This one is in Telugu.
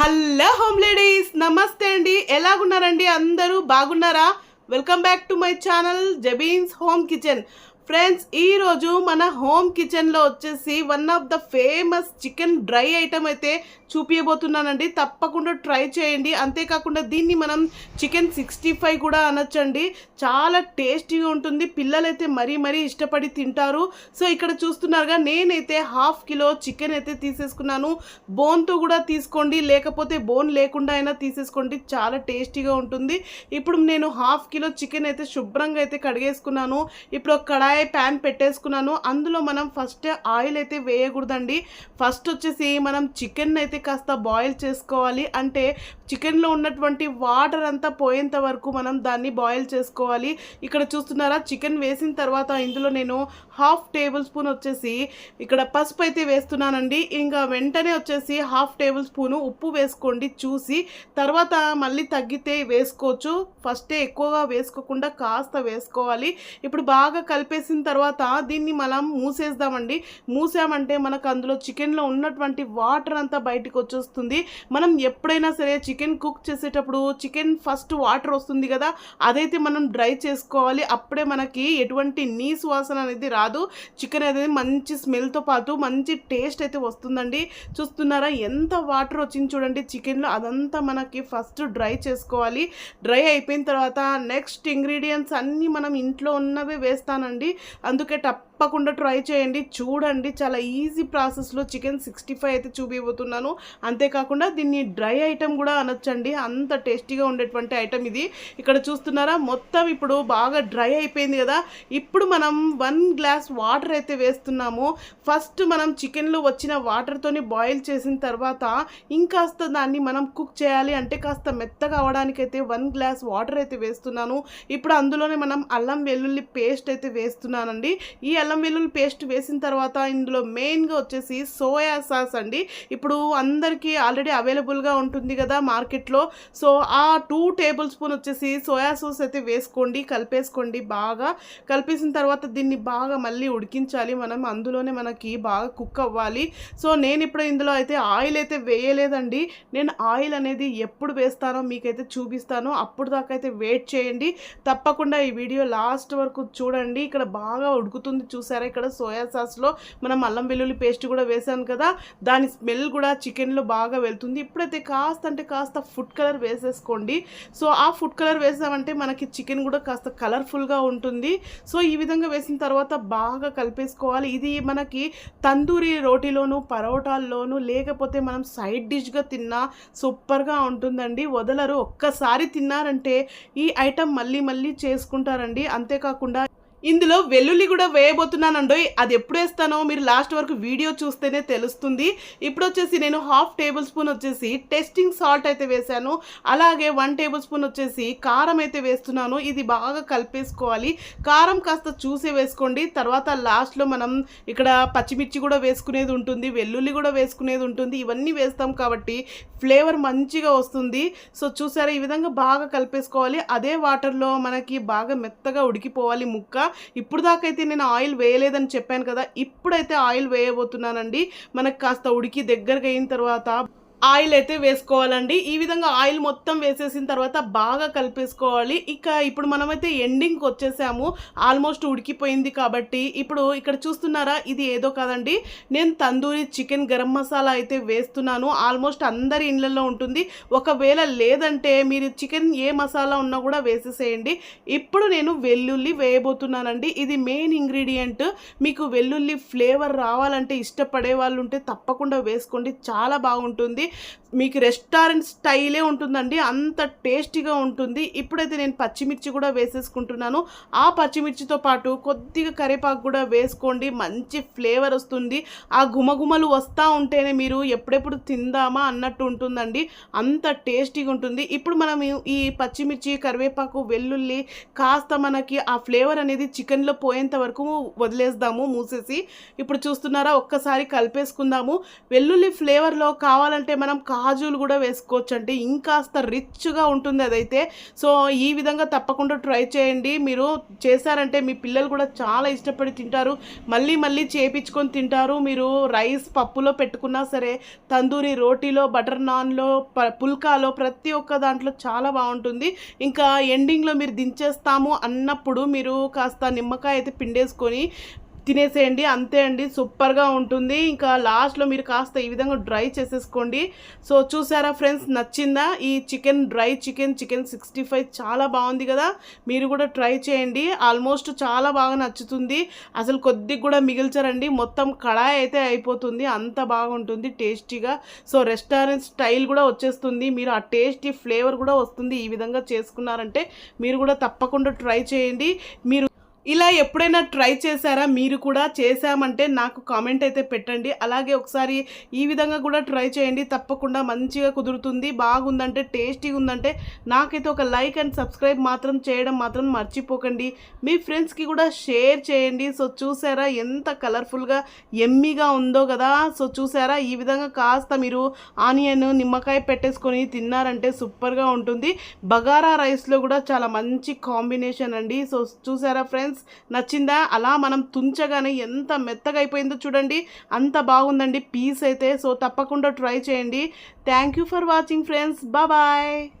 హలో హోమ్ లేడీస్ నమస్తే అండి. ఎలాగున్నారండి అందరూ? బాగున్నారా? Welcome back to my channel Jabeen's home kitchen. Friends ఈరోజు మన హోమ్ కిచెన్లో వచ్చేసి one of the famous chicken dry item అయితే చూపించబోతున్నానండి తప్పకుండా ట్రై చేయండి. అంతేకాకుండా దీన్ని మనం చికెన్ సిక్స్టీ ఫైవ్ కూడా అనొచ్చండి. చాలా టేస్టీగా ఉంటుంది. పిల్లలైతే మరీ మరీ ఇష్టపడి తింటారు. సో ఇక్కడ చూస్తున్నారుగా నేనైతే హాఫ్ కిలో చికెన్ అయితే తీసేసుకున్నాను. బోన్తో కూడా తీసుకోండి. లేకపోతే బోన్ లేకుండా అయినా తీసేసుకోండి. చాలా టేస్టీగా ఉంటుంది. ఇప్పుడు నేను హాఫ్ కిలో చికెన్ అయితే శుభ్రంగా అయితే కడిగేసుకున్నాను. ఇప్పుడు ఒక కడాయి ప్యాన్ పెట్టేసుకున్నాను. అందులో మనం ఫస్ట్ ఆయిల్ అయితే వేయకూడదండి. ఫస్ట్ వచ్చేసి మనం చికెన్ అయితే కాస్త బాయిల్ చేసుకోవాలి. అంటే చికెన్లో ఉన్నటువంటి వాటర్ అంతా పోయేంత వరకు మనం దాన్ని బాయిల్ చేసుకోవాలి. ఇక్కడ చూస్తున్నారా చికెన్ వేసిన తర్వాత ఇందులో నేను హాఫ్ టేబుల్ స్పూన్ వచ్చేసి ఇక్కడ పసుపు అయితే వేస్తున్నానండి. ఇంకా వెంటనే వచ్చేసి హాఫ్ టేబుల్ స్పూను ఉప్పు వేసుకోండి చూసి తర్వాత మళ్ళీ తగ్గితే వేసుకోవచ్చు. ఫస్టే ఎక్కువగా వేసుకోకుండా కాస్త వేసుకోవాలి. ఇప్పుడు బాగా కలిపే వేసిన తర్వాత దీన్ని మనం మూసేద్దామండి. మూసామంటే మనకు అందులో చికెన్లో ఉన్నటువంటి వాటర్ అంతా బయటకు వచ్చేస్తుంది. మనం ఎప్పుడైనా సరే చికెన్ కుక్ చేసేటప్పుడు చికెన్ ఫస్ట్ వాటర్ వస్తుంది కదా అదైతే మనం డ్రై చేసుకోవాలి. అప్పుడే మనకి ఎటువంటి నీసు వాసన అనేది రాదు. చికెన్ అనేది మంచి స్మెల్తో పాటు మంచి టేస్ట్ అయితే వస్తుందండి. చూస్తున్నారా ఎంత వాటర్ వచ్చింది చూడండి చికెన్లో. అదంతా మనకి ఫస్ట్ డ్రై చేసుకోవాలి. డ్రై అయిపోయిన తర్వాత నెక్స్ట్ ఇంగ్రీడియంట్స్ అన్నీ మనం ఇంట్లో ఉన్నవే వేస్తానండి. అందుకే టప్ తప్పకుండా ట్రై చేయండి. చూడండి. చాలా ఈజీ ప్రాసెస్లో చికెన్ సిక్స్టీ ఫైవ్ అయితే చూపిపోతున్నాను అంతేకాకుండా దీన్ని డ్రై ఐటెం కూడా అనొచ్చండి. అంత టేస్టీగా ఉండేటువంటి ఐటెం ఇది. ఇక్కడ చూస్తున్నారా? మొత్తం ఇప్పుడు బాగా డ్రై అయిపోయింది కదా. ఇప్పుడు మనం వన్ గ్లాస్ వాటర్ అయితే వేస్తున్నాము. ఫస్ట్ మనం చికెన్లో వచ్చిన వాటర్తోని బాయిల్ చేసిన తర్వాత ఇంకాస్త దాన్ని మనం కుక్ చేయాలి అంటే కాస్త మెత్తగా అవడానికైతే వన్ గ్లాస్ వాటర్ అయితే వేస్తున్నాను. ఇప్పుడు అందులోనే మనం అల్లం వెల్లుల్లి పేస్ట్ అయితే వేస్తున్నానండి. ఈ అల్లం వెల్లుల్లి పేస్ట్ వేసిన తర్వాత ఇందులో మెయిన్గా వచ్చేసి సోయా సాస్ అండి. ఇప్పుడు అందరికీ ఆల్రెడీ అవైలబుల్గా ఉంటుంది కదా మార్కెట్లో. సో ఆ టూ టేబుల్ స్పూన్ వచ్చేసి సోయా సాస్ అయితే వేసుకోండి కలిపేసుకోండి బాగా. కలిపేసిన తర్వాత దీన్ని బాగా మళ్ళీ ఉడికించాలి మనం. అందులోనే మనకి బాగా కుక్ అవ్వాలి. సో నేను ఇప్పుడు ఇందులో అయితే ఆయిల్ అయితే వేయలేదండి. నేను ఆయిల్ అనేది ఎప్పుడు వేస్తానో మీకైతే చూపిస్తాను. అప్పుడు దాకా అయితే వెయిట్ చేయండి. తప్పకుండా ఈ వీడియో లాస్ట్ వరకు చూడండి. ఇక్కడ బాగా ఉడుకుతుంది చూ చూసారా ఇక్కడ సోయా సాస్లో మనం అల్లం వెల్లుల్లి పేస్ట్ కూడా వేసాను కదా. దాని స్మెల్ కూడా చికెన్లో బాగా వెళ్తుంది. ఇప్పుడైతే కాస్త అంటే కాస్త ఫుడ్ కలర్ వేసేసుకోండి. సో ఆ ఫుడ్ కలర్ వేసామంటే మనకి చికెన్ కూడా కాస్త కలర్ఫుల్గా ఉంటుంది. సో ఈ విధంగా వేసిన తర్వాత బాగా కలిపేసుకోవాలి. ఇది మనకి తందూరి రోటీలోను పరోటాల్లోను లేకపోతే మనం సైడ్ డిష్గా తిన్నా సూపర్గా ఉంటుందండి. వదలరు. ఒక్కసారి తిన్నారంటే ఈ ఐటెం మళ్ళీ మళ్ళీ చేసుకుంటారండి. అంతేకాకుండా ఇందులో వెల్లుల్లి కూడా వేయబోతున్నానండి. అది ఎప్పుడు వేస్తానో మీరు లాస్ట్ వరకు వీడియో చూస్తేనే తెలుస్తుంది. ఇప్పుడు వచ్చేసి నేను హాఫ్ టేబుల్ స్పూన్ వచ్చేసి టెస్టింగ్ సాల్ట్ అయితే వేశాను. అలాగే వన్ టేబుల్ స్పూన్ వచ్చేసి కారం అయితే వేస్తున్నాను. ఇది బాగా కలిపేసుకోవాలి. కారం కాస్త చూసే వేసుకోండి. తర్వాత లాస్ట్లో మనం ఇక్కడ పచ్చిమిర్చి కూడా వేసుకునేది ఉంటుంది. వెల్లుల్లి కూడా వేసుకునేది ఉంటుంది. ఇవన్నీ వేస్తాం కాబట్టి ఫ్లేవర్ మంచిగా వస్తుంది. సో చూసారా ఈ విధంగా బాగా కలిపేసుకోవాలి. అదే వాటర్లో మనకి బాగా మెత్తగా ఉడికిపోవాలి ముక్క. ఇప్పుడు దాకా అయితే నేను ఆయిల్ వేయలేదని చెప్పాను కదా ఇప్పుడైతే ఆయిల్ వేయబోతున్నానండి. మనకు కాస్త ఉడికి దగ్గరగా అయిన తర్వాత ఆయిల్ అయితే వేసుకోవాలండి. ఈ విధంగా ఆయిల్ మొత్తం వేసేసిన తర్వాత బాగా కలిపేసుకోవాలి. ఇక ఇప్పుడు మనమైతే ఎండింగ్కి వచ్చేసాము. ఆల్మోస్ట్ ఉడికిపోయింది కాబట్టి ఇప్పుడు ఇక్కడ చూస్తున్నారా? ఇది ఏదో కాదండి. నేను తందూరి చికెన్ గరం మసాలా అయితే వేస్తున్నాను. ఆల్మోస్ట్ అందరి ఇండ్లలో ఉంటుంది. ఒకవేళ లేదంటే మీరు చికెన్ ఏ మసాలా ఉన్నా కూడా వేసేసేయండి. ఇప్పుడు నేను వెల్లుల్లి వేయబోతున్నానండి. ఇది మెయిన్ ఇంగ్రీడియంట్. మీకు వెల్లుల్లి ఫ్లేవర్ రావాలంటే ఇష్టపడే వాళ్ళు ఉంటే తప్పకుండా వేసుకోండి. చాలా బాగుంటుంది. మీకు రెస్టారెంట్ స్టైలే ఉంటుందండి అంత టేస్టీగా ఉంటుంది. ఇప్పుడైతే నేను పచ్చిమిర్చి కూడా వేసేసుకుంటున్నాను. ఆ పచ్చిమిర్చితో పాటు కొద్దిగా కరివేపాకు కూడా వేసుకోండి మంచి ఫ్లేవర్ వస్తుంది. ఆ గుమగుమలు వస్తూ ఉంటేనే మీరు ఎప్పుడెప్పుడు తిందామా అన్నట్టు ఉంటుందండి. అంత టేస్టీగా ఉంటుంది. ఇప్పుడు మనం ఈ- ఈ పచ్చిమిర్చి కరివేపాకు వెల్లుల్లి కాస్త మనకి ఆ ఫ్లేవర్ అనేది చికెన్లో పోయేంత వరకు వదిలేద్దాము మూసేసి. ఇప్పుడు చూస్తున్నారా ఒక్కసారి కలిపేసుకుందాము. వెల్లుల్లి ఫ్లేవర్లో కావాలంటే మనం కాజులు కూడా వేసుకోవచ్చు అంటే ఇంకాస్త రిచ్గా ఉంటుంది అదైతే. సో ఈ విధంగా తప్పకుండా ట్రై చేయండి. మీరు చేశారంటే మీ పిల్లలు కూడా చాలా ఇష్టపడి తింటారు. మళ్ళీ మళ్ళీ చేపించుకొని తింటారు. మీరు రైస్ పప్పులో పెట్టుకున్నా సరే తందూరి రోటీలో బటర్ నాన్లో ప- పుల్కాలో ప్రతి ఒక్క దాంట్లో చాలా బాగుంటుంది. ఇంకా ఎండింగ్లో మీరు దించేస్తాము అన్నప్పుడు మీరు కాస్త నిమ్మకాయ అయితే పిండేసుకొని తినేసేయండి అంతే అండి. సూపర్గా ఉంటుంది. ఇంకా లాస్ట్లో మీరు కాస్త ఈ విధంగా డ్రై చేసేసుకోండి. సో చూసారా ఫ్రెండ్స్ నచ్చిందా? ఈ chicken dry chicken chicken sixty five చాలా బాగుంది కదా. మీరు కూడా ట్రై చేయండి. ఆల్మోస్ట్ చాలా బాగా నచ్చుతుంది. అసలు కొద్దిగా కూడా మిగిల్చరండి. మొత్తం కడాయి అయితే అయిపోతుంది. అంత బాగుంటుంది టేస్టీగా. సో రెస్టారెంట్ స్టైల్ కూడా వచ్చేస్తుంది. మీరు ఆ టేస్టీ ఫ్లేవర్ కూడా వస్తుంది ఈ విధంగా చేసుకున్నారంటే మీరు కూడా తప్పకుండా ట్రై చేయండి. మీరు ఇలా ఎప్పుడైనా ట్రై చేశారా? మీరు కూడా చేశామంటే నాకు కామెంట్ అయితే పెట్టండి. అలాగే ఒకసారి ఈ విధంగా కూడా ట్రై చేయండి. తప్పకుండా మంచిగా కుదురుతుంది బాగుందంటే టేస్టీగా ఉందంటే నాకైతే ఒక లైక్ అండ్ సబ్స్క్రైబ్ మాత్రం చేయడం మాత్రం మర్చిపోకండి. మీ ఫ్రెండ్స్కి కూడా షేర్ చేయండి. సో చూసారా ఎంత కలర్ఫుల్గా ఎమ్మీగా ఉందో కదా! సో చూసారా ఈ విధంగా కాస్త మీరు ఆనియన్ నిమ్మకాయ పెట్టేసుకొని తిన్నారంటే సూపర్గా ఉంటుంది. బగారా రైస్లో కూడా చాలా మంచి కాంబినేషన్ అండి. సో చూసారా ఫ్రెండ్స్? ఫ్రెండ్స్ నచ్చిందా? అలా మనం తుంచగానే ఎంత మెత్తగా అయిపోయిందో చూడండి. అంత బాగుందండి. పీస్ అయితే. సో తప్పకుండా ట్రై చేయండి. Thank you for watching friends. Bye.